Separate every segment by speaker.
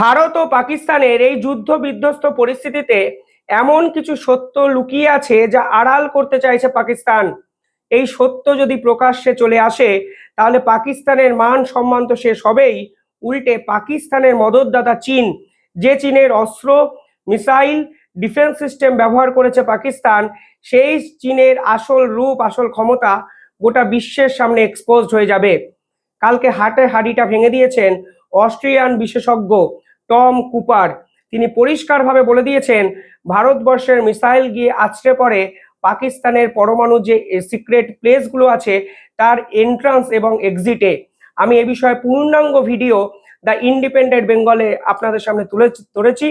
Speaker 1: ভারত ও পাকিস্তানের এই যুদ্ধ বিধ্বস্ত পরিস্থিতিতে এমন কিছু সত্য লুকিয়ে আছে যা আড়াল করতে চাইছে পাকিস্তান। এই সত্য যদি প্রকাশ্যে চলে আসে, তাহলে পাকিস্তানের মান সম্মান তো শেষ হবেই। উল্টে পাকিস্তানের মদতদাতা চীন, যে চীনের অস্ত্র, মিসাইল, ডিফেন্স সিস্টেম ব্যবহার করেছে পাকিস্তান, সেই চীনের আসল রূপ, আসল ক্ষমতা গোটা বিশ্বের সামনে এক্সপোজড হয়ে যাবে। কালকে হাটে হাড়িটা ভেঙে দিয়েছেন অস্ট্রিয়ান বিশেষজ্ঞ। Tom Cooper. তিনি পরিষ্কারভাবে বলে দিয়েছেন, ভারতবর্ষের মিসাইল গিয়ে আছড়ে পড়ে পাকিস্তানের পরমাণু যে সিক্রেট প্লেসগুলো আছে তার এন্ট্রান্স এবং এক্সিটে। আমি এ বিষয়ে পূর্ণাঙ্গ ভিডিও দ্য ইন্ডিপেন্ডেন্ট বেঙ্গলে আপনাদের সামনে তুলে ধরেছি।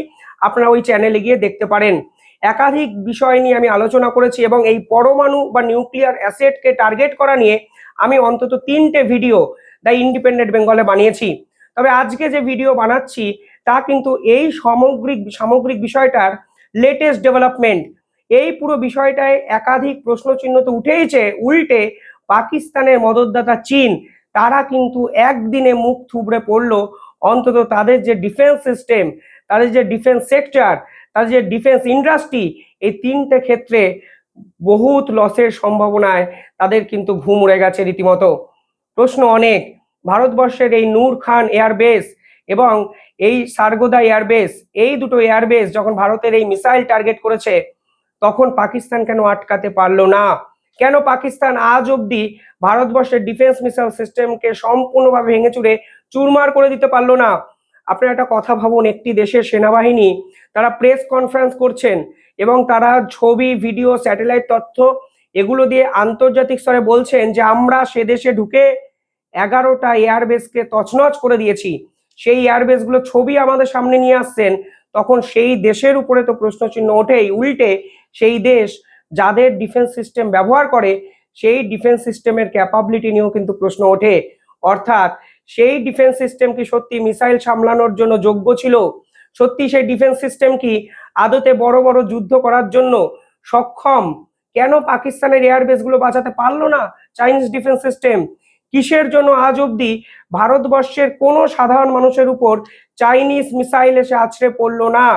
Speaker 1: আপনারা ওই চ্যানেলে গিয়ে দেখতে পারেন। একাধিক বিষয় নিয়ে আমি আলোচনা করেছি এবং এই পরমাণু বা নিউক্লিয়ার অ্যাসেটকে টার্গেট করা নিয়ে আমি অন্তত তিনটে ভিডিও দ্য ইন্ডিপেন্ডেন্ট বেঙ্গলে বানিয়েছি। তবে আজকে যে ভিডিও বানাচ্ছি তা কিন্তু এই সামগ্রিক সামগ্রিক বিষয়টার লেটেস্ট ডেভেলপমেন্ট এই পুরো বিষয়টায় একাধিক প্রশ্নচিহ্ন তো উঠেইছে, উল্টে পাকিস্তানের মদতদাতা চীন, তারা কিন্তু একদিনে মুখ থুবড়ে পড়ল। অন্তত তাদের যে ডিফেন্স সিস্টেম তাদের যে ডিফেন্স সেক্টর তাদের যে ডিফেন্স ইন্ডাস্ট্রি এই তিনটে ক্ষেত্রে বহুত লসের সম্ভাবনায় তাদের কিন্তু ঘুম উড়ে গেছে রীতিমতো। প্রশ্ন অনেক, ভারতবর্ষের এই নূর খান এয়ারবেস এবং এই সারগোদা এয়ারবেস, এই দুটো এয়ারবেস যখন ভারতের এই মিসাইল টার্গেট করেছে, তখন পাকিস্তান কেন আটকাতে পারল না? কেন পাকিস্তান আজ অবধি ভারতবর্ষের ডিফেন্স মিসাইল সিস্টেমকে সম্পূর্ণভাবে ভেঙে চুরে চুরমার করে দিতে পারল না? আপনারা একটা কথা ভাবুন, একটি দেশের সেনাবাহিনী, তারা প্রেস কনফারেন্স করছেন এবং তারা ছবি, ভিডিও, স্যাটেলাইট তথ্য এগুলো দিয়ে আন্তর্জাতিক স্তরে বলছেন যে আমরা সে দেশে ঢুকে এগারোটা এয়ারবেসকে তছনছ করে দিয়েছি। সেই এয়ারবেসগুলো ছবি আমাদের সামনে নিয়ে আসছেন, তখন সেই দেশের উপরে তো প্রশ্নচিহ্ন ওঠেই, উল্টে সেই দেশ যাদের ডিফেন্স সিস্টেম ব্যবহার করে, সেই ডিফেন্স সিস্টেমের ক্যাপাবিলিটি নিয়েও কিন্তু প্রশ্ন ওঠে। অর্থাৎ সেই ডিফেন্স সিস্টেম কি সত্যি মিসাইল সামলানোর জন্য যোগ্য ছিল? সত্যি সেই ডিফেন্স সিস্টেম কি আদতে বড় বড় যুদ্ধ করার জন্য সক্ষম? কেন পাকিস্তানের এয়ারবেসগুলো বাঁচাতে পারল না? চাইনিজ ডিফেন্স সিস্টেম কিসের জন্য আজ অবধি ভারতবর্ষের কোনো সাধারণ মানুষের উপর চাইনিজ মিসাইল এসে আছড়ে পড়ল না?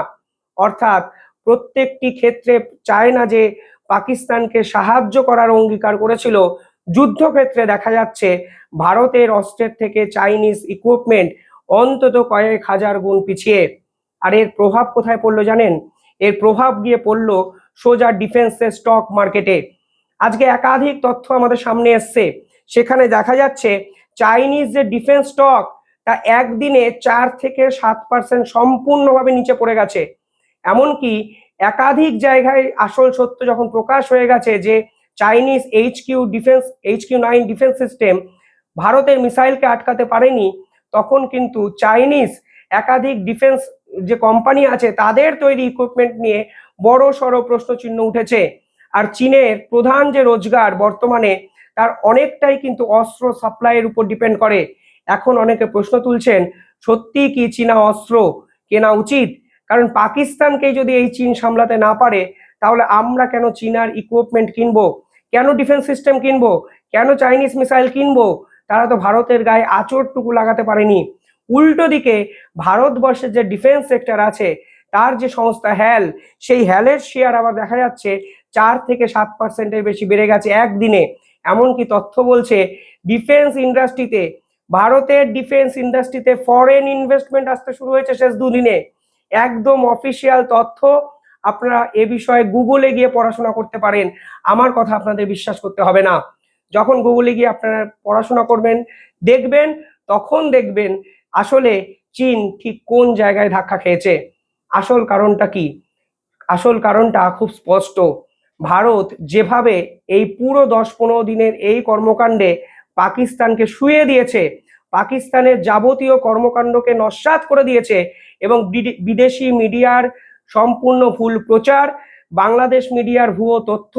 Speaker 1: অর্থাৎ প্রত্যেকটি ক্ষেত্রে চায় না যে পাকিস্তানকে সাহায্য করার অঙ্গীকার করেছিল, যুদ্ধক্ষেত্রে দেখা যাচ্ছে ভারতের অস্ত্রের থেকে চাইনিজ ইকুইপমেন্ট অন্তত কয়েক হাজার গুণ পিছিয়ে। আর এর প্রভাব কোথায় পড়ল জানেন? এর প্রভাব গিয়ে পড়ল সোজা ডিফেন্সের স্টক মার্কেটে আজকে একাধিক তথ্য আমাদের সামনে এসছে। সেখানে দেখা যাচ্ছে চাইনিজ যে ডিফেন্স স্টক তা একদিনে চার থেকে সাত পার্সেন্ট সম্পূর্ণভাবে নিচে পড়ে গেছে। এমনকি একাধিক জায়গায় আসল সত্য যখন প্রকাশ হয়ে গেছে যে Chinese H Q defence H Q nine defence system ভারতের মিসাইলকে আটকাতে পারেনি, তখন কিন্তু চাইনিজ একাধিক ডিফেন্স যে কোম্পানি আছে তাদের তৈরি ইকুইপমেন্ট নিয়ে বড় সড় প্রশ্নচিহ্ন উঠেছে। আর চীনের প্রধান যে রোজগার বর্তমানে তার অনেকটাই কিন্তু অস্ত্র সাপ্লাইয়ের উপর ডিপেন্ড করে। এখন অনেকে প্রশ্ন তুলছেন, সত্যি কি চীনা অস্ত্র কেনা উচিত? কারণ পাকিস্তানকে যদি এই চীন সামলাতে না পারে, তাহলে আমরা কেন চীনার ইকুইপমেন্ট কিনবো? কেন ডিফেন্স সিস্টেম কিনবো? কেন চাইনিজ মিসাইল কিনবো? তারা তো ভারতের গায়ে আচরটুকু লাগাতে পারেনি। উল্টো দিকে, ভারতবর্ষের যে ডিফেন্স সেক্টর আছে, তার যে সংস্থা হ্যাল সেই হ্যালের শেয়ার আবার দেখা যাচ্ছে চার থেকে সাত পার্সেন্টের বেশি বেড়ে গেছে একদিনে। এমনকি তথ্য বলছে ডিফেন্স ইন্ডাস্ট্রিতে ভারতের ডিফেন্স ইন্ডাস্ট্রিতে ফরেন ইনভেস্টমেন্ট আসতে শুরু হয়েছে শেষ দুদিনে। একদম অফিসিয়াল তথ্য, আপনারা এ বিষয়ে গুগলে গিয়ে পড়াশোনা করতে পারেন। আমার কথা আপনাদের বিশ্বাস করতে হবে না। যখন গুগলে গিয়ে আপনারা পড়াশোনা করবেন, দেখবেন, তখন দেখবেন আসলে চীন ঠিক কোন জায়গায় ধাক্কা খেয়েছে। আসল কারণটা কি? আসল কারণটা খুব স্পষ্ট। ভারত যেভাবে এই পুরো দশ পনেরো দিনের এই কর্মকাণ্ডে পাকিস্তানকে শুয়ে দিয়েছে, পাকিস্তানের যাবতীয় কর্মকাণ্ডকে নস্বাত করে দিয়েছে এবং বিদেশি মিডিয়ার সম্পূর্ণ ভুল প্রচার, বাংলাদেশ মিডিয়ার ভুয়ো তথ্য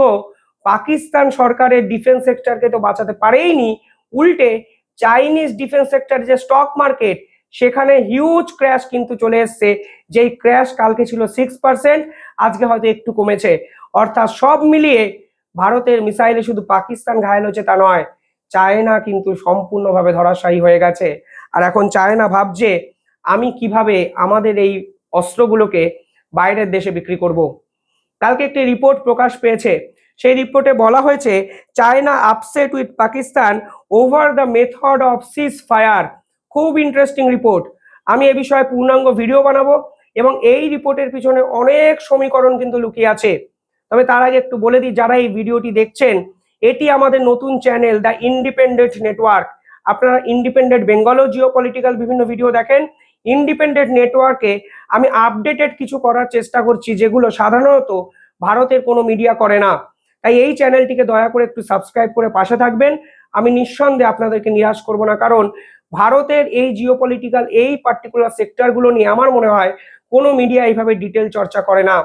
Speaker 1: পাকিস্তান সরকারের ডিফেন্স সেক্টরকে তো বাঁচাতে পারেইনি। উল্টে চাইনিজ ডিফেন্স সেক্টর যে স্টক মার্কেট, সেখানে হিউজ ক্র্যাশ কিন্তু চলে এসছে। যেই ক্র্যাশ কালকে ছিল সিক্স পার্সেন্ট আজকে হয়তো একটু কমেছে। অর্থাৎ সব মিলিয়ে ভারতের মিসাইলে শুধু পাকিস্তান ঘায়ল হচ্ছে তা নয়, চায়না কিন্তু সম্পূর্ণভাবে ধরাশায়ী হয়ে গেছে। আর এখন চায়না ভাবছে, আমি কীভাবে আমাদের এই অস্ত্রগুলোকে বাইরের দেশে বিক্রি করব। কালকে একটি রিপোর্ট প্রকাশ পেয়েছে। সেই রিপোর্টে বলা হয়েছে, China upset with Pakistan over the method of cease fire খুব ইন্টারেস্টিং রিপোর্ট। আমি এ বিষয়ে পূর্ণাঙ্গ ভিডিও বানাবো এবং এই রিপোর্টের পিছনে অনেক সমীকরণ কিন্তু লুকিয়ে আছে। তবে তার আগে একটু বলে দিই, যারা এই ভিডিওটি দেখছেন, এটি আমাদের নতুন চ্যানেল, দ্য ইন্ডিপেন্ডেন্ট নেটওয়ার্ক আপনারা ইন্ডিপেন্ডেন্ট বেঙ্গলও জিও পলিটিক্যাল বিভিন্ন ভিডিও দেখেন। ইন্ডিপেন্ডেন্ট নেটওয়ার্কে আমি আপডেটেড কিছু করার চেষ্টা করছি, যেগুলো সাধারণত ভারতের কোনো মিডিয়া করে না। তাই এই চ্যানেলটিকে দয়া করে একটু সাবস্ক্রাইব করে পাশে থাকবেন। আমি নিঃসন্দেহে আপনাদেরকে নিরাশ করব না, কারণ ভারতের এই জিও পলিটিক্যাল এই পার্টিকুলার সেক্টরগুলো নিয়ে আমার মনে হয় কোনো মিডিয়া এইভাবে ডিটেল চর্চা করে না।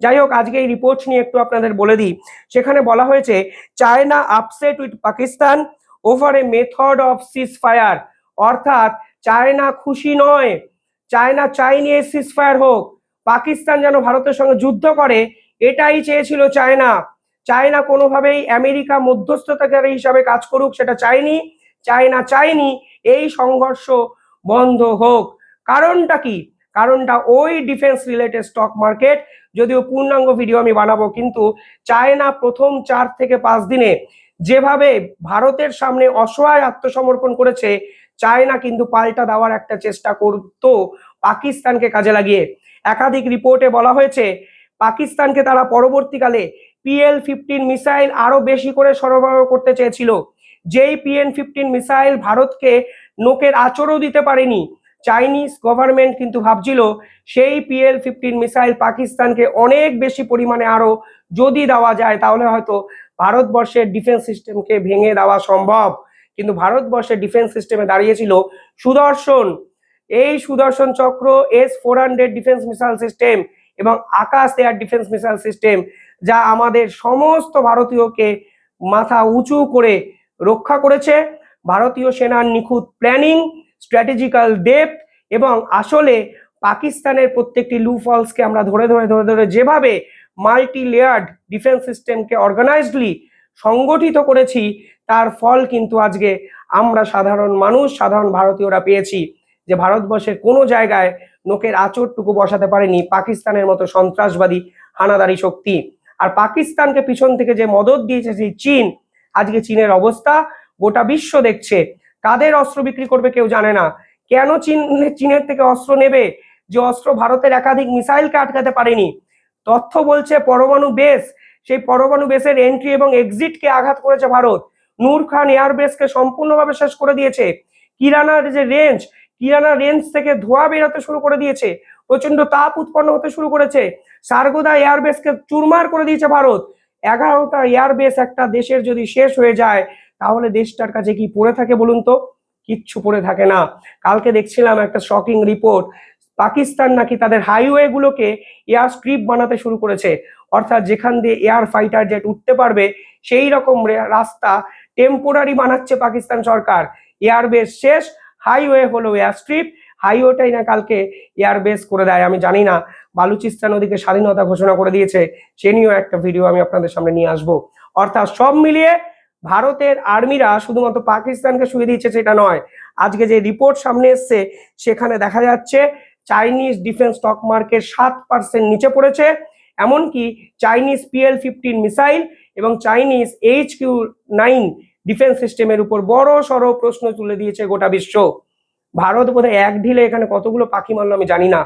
Speaker 1: যাই হোক, আজকে এই রিপোর্ট নিয়ে একটু আপনাদের বলে দিই। সেখানে বলা হয়েছে, China upset with Pakistan over a method of cease fire অর্থাৎ, চায়না খুশি নয়। চায়না চাইনি এই সিজ ফায়ার হোক। পাকিস্তান যেন ভারতের সঙ্গে যুদ্ধ করে, এটাই চেয়েছিল চায়না। চায়না কোনোভাবেই আমেরিকা মধ্যস্থতাকারী হিসাবে কাজ করুক, সেটা চায়নি। চায়না চায়নি, এই সংঘর্ষ বন্ধ হোক। কারণটা কি? কারণটা ওই ডিফেন্স রিলেটেড স্টক মার্কেট যদিও পূর্ণাঙ্গ ভিডিও আমি বানাবো, কিন্তু চায়না প্রথম চার থেকে পাঁচ দিনে যেভাবে ভারতের সামনে অসহায় আত্মসমর্পণ করেছে, চায়না কিন্তু পাল্টা দেওয়ার একটা চেষ্টা করতো পাকিস্তানকে কাজে লাগিয়ে। একাধিক রিপোর্টে বলা হয়েছে, পাকিস্তানকে তারা পরবর্তীকালে পিএল ফিফটিন মিসাইল আরও বেশি করে সরবরাহ করতে চেয়েছিল। যেই পিএন ফিফটিন মিসাইল ভারতকে নোকের আচরও দিতে পারেনি চাইনিজ গভর্নমেন্ট কিন্তু ভাবছিল সেই পিএল ফিফটিন মিসাইল পাকিস্তানকে অনেক বেশি পরিমাণে আরও যদি দেওয়া যায়, তাহলে হয়তো ভারতবর্ষের ডিফেন্স সিস্টেমকে ভেঙে দেওয়া সম্ভব। কিন্তু ভারতবর্ষের ডিফেন্স সিস্টেমে দাঁড়িয়েছিল সুদর্শন। এই Sudarshan Chakra S four hundred defence missile system এবং Akash air defence missile system যা আমাদের সমস্ত ভারতীয়কে মাথা উঁচু করে রক্ষা করেছে। ভারতীয় সেনার নিখুঁত প্ল্যানিং স্ট্র্যাটেজিক্যাল ডেপথ এবং আসলে পাকিস্তানের প্রত্যেকটি লু ফলসকে আমরা ধরে ধরে ধরে ধরে যেভাবে মাল্টি লেয়ার্ড ডিফেন্স সিস্টেমকে অর্গানাইজডলি সংগঠিত করেছি, তার ফল কিন্তু আজকে আমরা সাধারণ মানুষ, সাধারণ ভারতীয়রা পেয়েছি যে ভারতবর্ষের কোনো জায়গায় নোকের আচরটুকু বসাতে পারেনি পাকিস্তানের মতো সন্ত্রাসবাদী, হানাদারি শক্তি। আর পাকিস্তানকে পিছন থেকে যে মদত দিয়েছে সেই চীন, আজকে চীনের অবস্থা গোটা বিশ্ব দেখছে। কাদের অস্ত্র বিক্রি করবে কেউ জানে না। কেন চীন চীনের থেকে অস্ত্র নেবে? যে অস্ত্র ভারতের একাধিক মিসাইলকে আটকাতে পারেনি। তথ্য বলছে পরমাণু বেস। সেই পরমাণু বেসের এন্ট্রি এবং এক্সিটকে আঘাত করেছে ভারত। নূর খান এয়ারবেসকে সম্পূর্ণভাবে শেষ করে দিয়েছে। কিরানার যে রেঞ্জ কিরানা রেঞ্জ থেকে ধোঁয়া বেরোতে শুরু করে দিয়েছে। প্রচণ্ড তাপ উৎপন্ন হতে শুরু করেছে। সারগোদা এয়ারবেসকে চুরমার করে দিয়েছে ভারত। এগারোটা এয়ারবেস একটা দেশের যদি শেষ হয়ে যায় তাহলে দেশটার কাছে কি পড়ে থাকে বলুন তো? কিচ্ছু পড়ে থাকে না। কালকে দেখছিলাম একটা শকিং রিপোর্ট পাকিস্তান নাকি তাদের হাইওয়ে গুলোকে এয়ার স্ট্রিপ বানাতে শুরু করেছে। অর্থাৎ যেখান দিয়ে এয়ার ফাইটার জেট উঠতে পারবে, সেই রকম রাস্তা টেম্পোরারি বানাচ্ছে পাকিস্তান সরকার। এয়ারবেস শেষ হাইওয়ে হলো এয়ার স্ট্রিপ হাইওয়েটাই না কালকে এয়ারবেস করে দেয়, আমি জানি না। বালুচিস্তান ওদিকে স্বাধীনতা ঘোষণা করে দিয়েছে। সে নিয়েও একটা ভিডিও আমি আপনাদের সামনে নিয়ে আসব। অর্থাৎ সব মিলিয়ে ভারতের আর্মিরা শুধুমাত্র পাকিস্তানকে শুয়ে দিচ্ছে সেটা নয়। আজকে যে রিপোর্ট সামনে এসছে, সেখানে দেখা যাচ্ছে চাইনিজ ডিফেন্স স্টক মার্কেট সাত পার্সেন্ট নিচে পড়েছে। এমনকি চাইনিজ পিএল ফিফটিন মিসাইল এবং Chinese H Q nine defence সিস্টেমের উপর বড় সড় প্রশ্ন তুলে দিয়েছে গোটা বিশ্ব। ভারত বোধহয় এক ঢিলে এখানে কতগুলো পাখি মারলো আমি জানি না।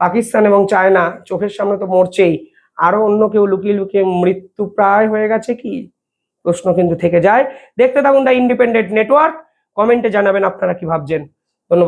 Speaker 1: পাকিস্তান এবং চায়না, চোখের সামনে তো মরছেই। আরও অন্য কেউ লুকিয়ে লুকিয়ে মৃত্যু প্রায় হয়ে গেছে কি? প্রশ্ন কিন্তু থেকে যায়। দেখতে থাকুন দ্য ইন্ডিপেন্ডেন্ট নেটওয়ার্ক। কমেন্টে জানাবেন আপনারা কি ভাবছেন। ধন্যবাদ।